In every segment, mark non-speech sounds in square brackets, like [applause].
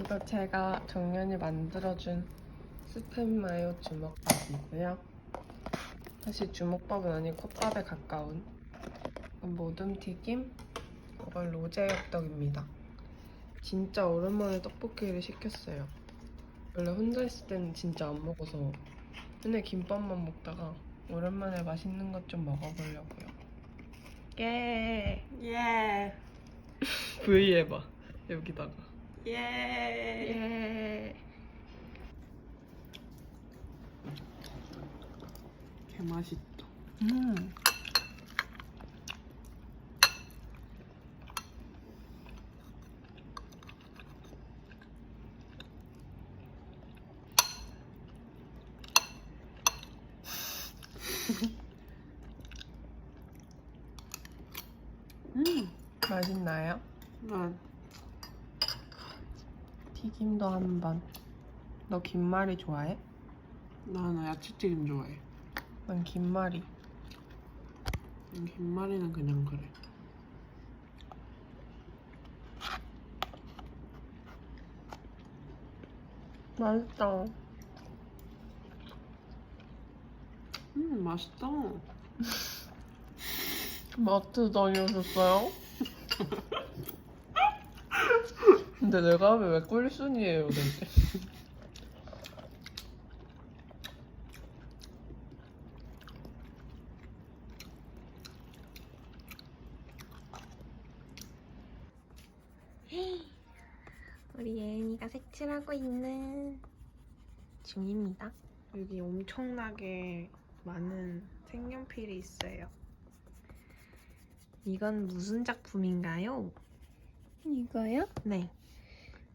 이거 제가 정연이 만들어준 스팸 마요 주먹밥이고요. 사실 주먹밥은 아니고 밥에 가까운 모둠 튀김, 이건 로제 엽떡입니다. 진짜 오랜만에 떡볶이를 시켰어요. 원래 혼자 있을 때는 진짜 안 먹어서 맨날 김밥만 먹다가 오랜만에 맛있는 것 좀 먹어보려고요. 예. 예. V 해봐 여기다가. 예. 예. 개 맛있다. 음. 음. 맛있나요? 난 튀김도 한 번. 너 김말이 좋아해? 나는 야채튀김 좋아해. 난 김말이. 음, 김말이는 그냥 그래. 맛있다. 음 맛있다. [laughs] 마트 다녀오셨어요? [laughs] 근데 내가 하면 왜 꿀순이에요, 근데? [gasps] 우리 예은이가 색칠하고 있는 중입니다. 여기 엄청나게 많은 색연필이 있어요. 이건 무슨 작품인가요? 이거요? 네.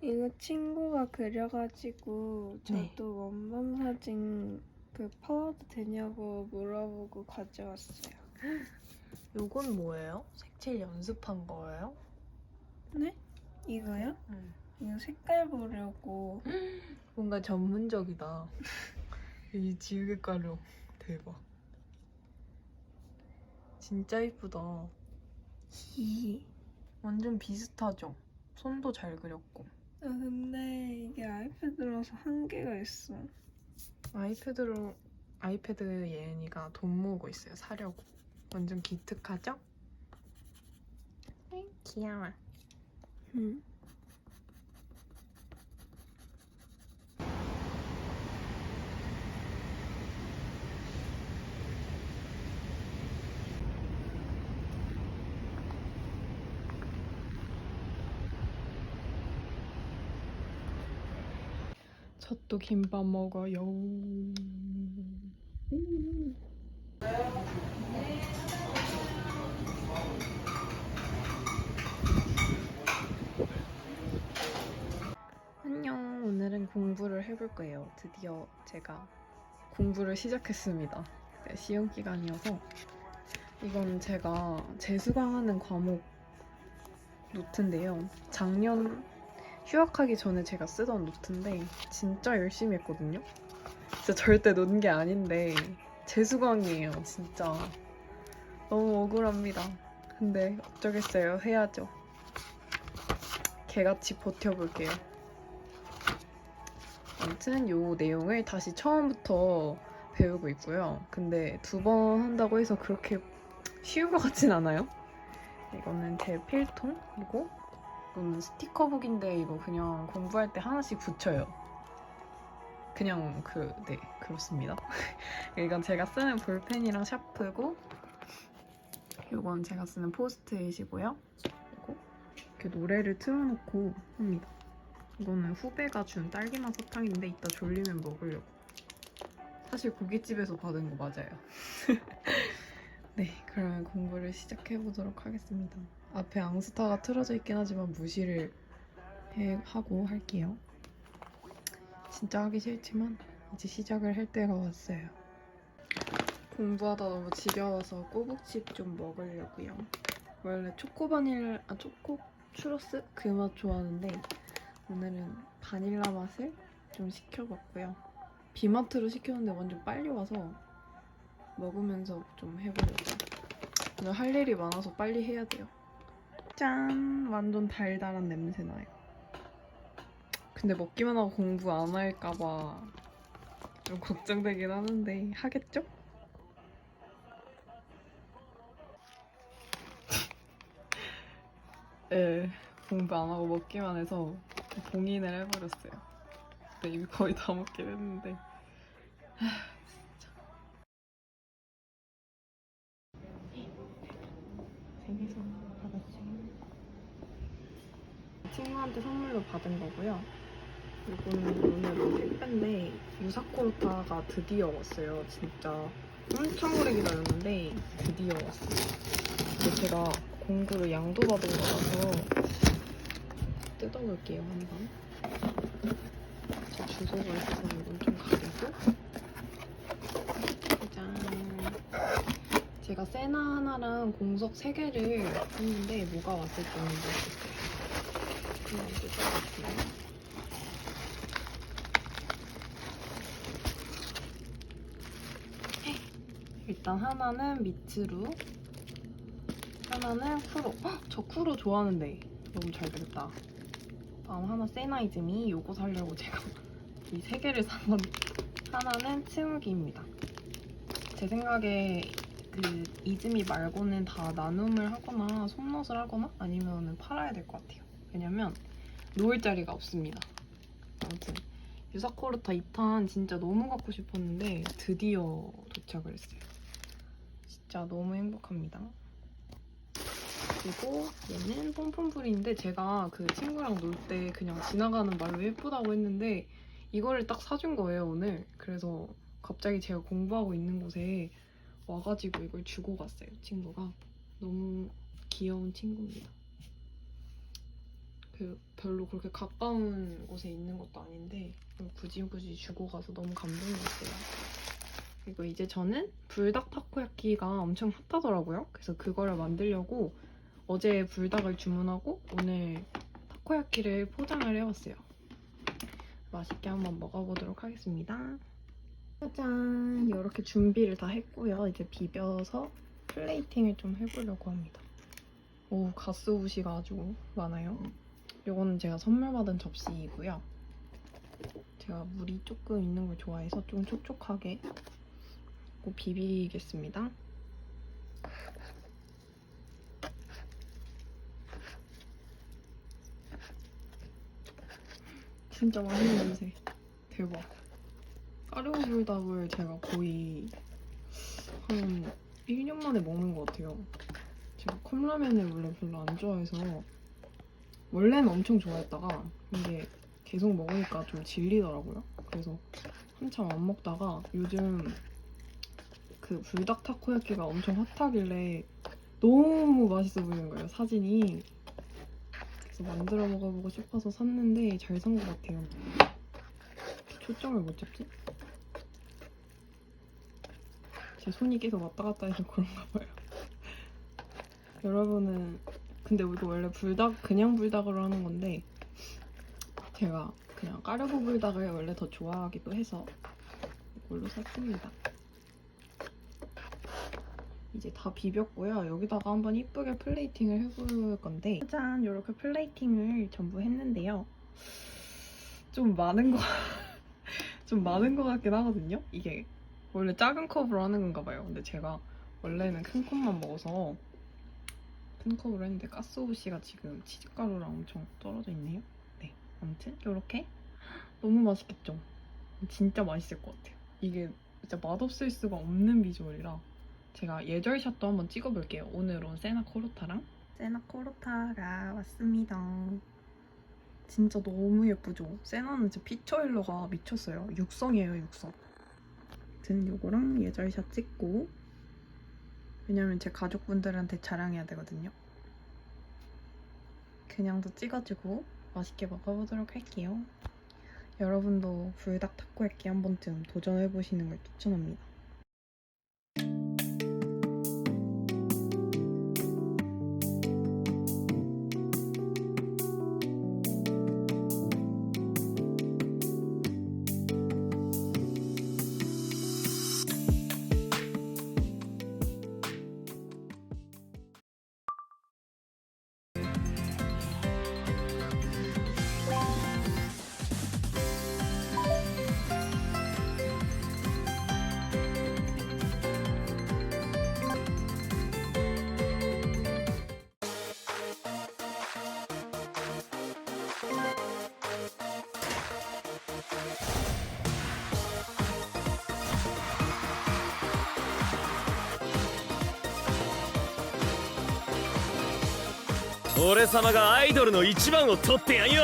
이거 친구가 그려가지고 네. 저도 원본 사진 그 퍼와도 되냐고 물어보고 가져왔어요. [gasps] 요건 뭐예요? 색칠 연습한 거예요? 네? 이거요? 응. 이거 색깔 보려고 [gasps] 뭔가 전문적이다. [laughs] 이 지우개 가루 대박. 진짜 이쁘다. 이. 완전 비슷하죠? 손도 잘 그렸고. 아 근데 이게 아이패드라서 한계가 있어. 아이패드로 아이패드 예은이가 돈 모으고 있어요. 사려고. 완전 기특하죠? 귀여워. 응. 저또 김밥 먹어요. 안녕. 오늘은 공부를 해볼 거예요. 드디어 제가 공부를 시작했습니다. 네, 시험 기간이어서 이건 제가 재수강하는 과목 노트인데요. 작년 휴학하기 전에 제가 쓰던 노트인데 진짜 열심히 했거든요. 진짜 절대 논 게 아닌데 재수강이에요, 진짜. 너무 억울합니다. 근데 어쩌겠어요. 해야죠. 개같이 버텨볼게요. 아무튼 요 내용을 다시 처음부터 배우고 있고요. 근데 두 번 한다고 해서 그렇게 쉬운 것 같진 않아요. 이거는 제 필통이고 이거는 스티커북인데 이거 그냥 공부할 때 하나씩 붙여요. 그냥 그, 네, 그렇습니다. [laughs] 이건 제가 쓰는 볼펜이랑 샤프고 이건 제가 쓰는 포스트잇이고요. 그리고 이렇게 노래를 틀어놓고 합니다. 이거는 후배가 준 딸기맛 사탕인데 이따 졸리면 먹으려고. 사실 고깃집에서 받은 거 맞아요. [laughs] 네, 그러면 공부를 시작해 보도록 하겠습니다. 앞에 앙스타가 틀어져 있긴 하지만 무시를 해, 하고 할게요. 진짜 하기 싫지만 이제 시작을 할 때가 왔어요. 공부하다 너무 지겨워서 꼬북칩 좀 먹으려고요. 원래 초코 바닐, 아 초코 추러스 그 맛 좋아하는데 오늘은 바닐라 맛을 좀 시켜봤고요. 비마트로 시켰는데 완전 빨리 와서 먹으면서 좀 해보려고요. 오늘 할 일이 많아서 빨리 해야 돼요. 짠! 완전 달달한 냄새 나요. 근데 먹기만 하고 공부 안 할까봐 좀 걱정되긴 하는데 하겠죠? [laughs] 네, 공부 안 하고 먹기만 해서 봉인을 해버렸어요. 근데 이미 거의 다 먹긴 했는데. 생일 선물 받았지. 친구한테 선물로 받은 거고요. 이거는 오늘 택배인데 유사코르타가 드디어 왔어요. 진짜 엄청 오래 기다렸는데 드디어 왔어요. 제가 공구를 양도 받은 거라서 뜯어볼게요 한번. 제 주소가 있어서 이건 좀 가리고. 짜잔. 제가 세나 하나랑 공석 세 개를 했는데 뭐가 왔을지 모르겠어요. 한번 뜯어볼게요. 일단 하나는 미츠루, 하나는 쿠로. 헉, 저 쿠로 좋아하는데 너무 잘 되겠다. 다음 하나 세나이즈미 요거 사려고 제가 [laughs] 이 세 개를 산 건데 하나는 츠무기입니다. 제 생각에 그 이즈미 말고는 다 나눔을 하거나 손넛을 하거나 아니면 팔아야 될 것 같아요. 왜냐면 놓을 자리가 없습니다. 아무튼 유사코르타 2탄 진짜 너무 갖고 싶었는데 드디어 도착을 했어요. 진짜 너무 행복합니다. 그리고 얘는 pompom풀인데 제가 그 친구랑 놀 때 그냥 지나가는 말로 예쁘다고 했는데 이거를 딱 사준 거예요 오늘. 그래서 갑자기 제가 공부하고 있는 곳에 와가지고 이걸 주고 갔어요 친구가. 너무 귀여운 친구입니다. 그 별로 그렇게 가까운 곳에 있는 것도 아닌데 굳이 굳이 주고 가서 너무 감동이었어요. 그리고 이제 저는 불닭 타코야끼가 엄청 핫하더라고요. 그래서 그거를 만들려고 어제 불닭을 주문하고 오늘 타코야끼를 포장을 해왔어요. 맛있게 한번 먹어보도록 하겠습니다. 짜잔! 이렇게 준비를 다 했고요. 이제 비벼서 플레이팅을 좀 해보려고 합니다. 오, 가스옷이가 아주 많아요. 이거는 제가 선물 받은 접시이고요. 제가 물이 조금 있는 걸 좋아해서 좀 촉촉하게 꼭 비비겠습니다. 진짜 맛있는 냄새. 대박. 불닭을 제가 거의 한 1년 만에 먹는 것 같아요. 제가 컵라면을 원래 별로 안 좋아해서 원래는 엄청 좋아했다가 이게 계속 먹으니까 좀 질리더라고요. 그래서 한참 안 먹다가 요즘 그 불닭 타코야끼가 엄청 핫하길래 너무 맛있어 보이는 거예요, 사진이. 그래서 만들어 먹어보고 싶어서 샀는데 잘 산 것 같아요. 초점을 못 잡지? 제 손이 계속 왔다 갔다 해서 그런가 봐요. [laughs] 여러분은 근데 이거 원래 불닭 그냥 불닭으로 하는 건데 제가 그냥 까르보 불닭을 원래 더 좋아하기도 해서 이걸로 샀습니다. 이제 다 비볐고요. 여기다가 한번 이쁘게 플레이팅을 해볼 건데 짜잔 이렇게 플레이팅을 전부 했는데요. 좀 많은 거, [laughs] 좀 많은 것 같긴 하거든요. 이게 원래 작은 컵으로 하는 건가 봐요. 근데 제가 원래는 큰 컵만 먹어서 큰 컵으로 했는데 가스오시가 지금 치즈가루랑 엄청 떨어져 있네요. 네, 아무튼 이렇게 너무 맛있겠죠? 진짜 맛있을 것 같아요. 이게 진짜 맛없을 수가 없는 비주얼이라 제가 예절샷도 한번 찍어볼게요. 오늘 온 세나 코르타랑 세나 코르타가 왔습니다. 진짜 너무 예쁘죠? 세나는 진짜 피처일러가 미쳤어요. 육성이에요, 육성. 아무튼 요거랑 예절샷 찍고 왜냐면 제 가족분들한테 자랑해야 되거든요. 그냥도 찍어주고 맛있게 먹어보도록 할게요. 여러분도 불닭 타코야끼 한 번쯤 도전해보시는 걸 추천합니다. 俺様がアイドルの一番を取ってやんよ。